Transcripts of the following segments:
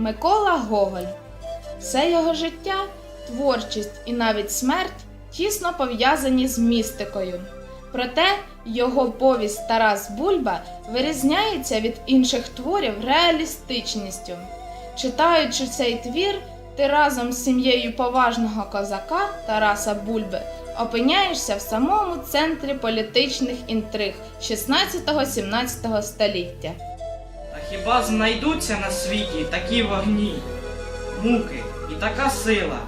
Микола Гоголь. Все його життя, творчість і навіть смерть тісно пов'язані з містикою. Проте його повість Тарас Бульба вирізняється від інших творів реалістичністю. Читаючи цей твір, ти разом з сім'єю поважного козака Тараса Бульби опиняєшся в самому центрі політичних інтриг 16-17 століття. Хіба знайдуться на світі такі вогні, муки і така сила,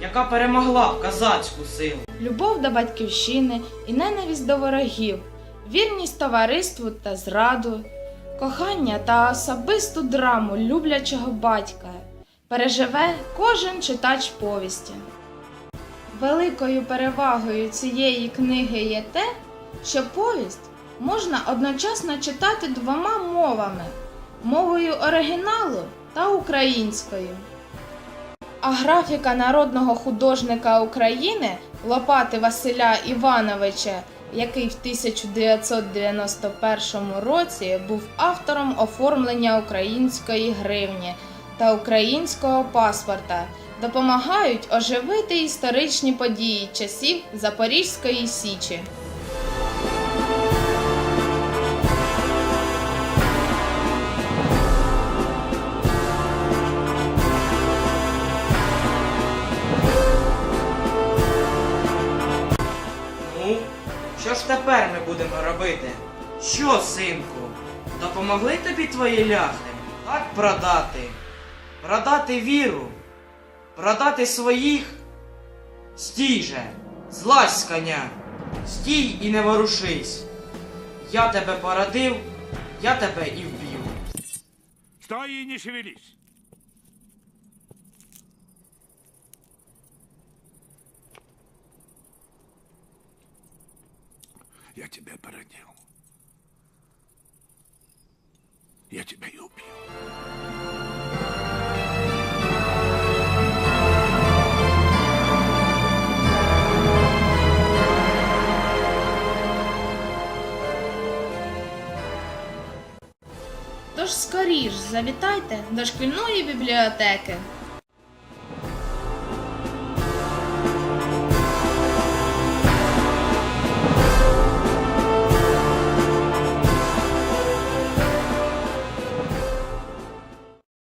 яка перемогла б козацьку силу? любов до батьківщини і ненависть до ворогів, вірність товариству та зраду, кохання та особисту драму люблячого батька переживе кожен читач повісті. Великою перевагою цієї книги є те, що повість можна одночасно читати двома мовами мовою оригіналу та українською. А графіка народного художника України Лопати Василя Івановича, який в 1991 році був автором оформлення української гривні та українського паспорта, допомагають оживити історичні події часів Запорізької Січі. Що ж тепер ми будемо робити? Що, синку, допомогли тобі твої ляхи? Так продати? Продати віру? Продати своїх? Стій же, злазь з коня, стій і не ворушись. Я тебе порадив, я тебе і вб'ю. Стой и не шевелись. Я тебя породил. Я тебя и убью. Тож скоріш завітайте до шкільної бібліотеки.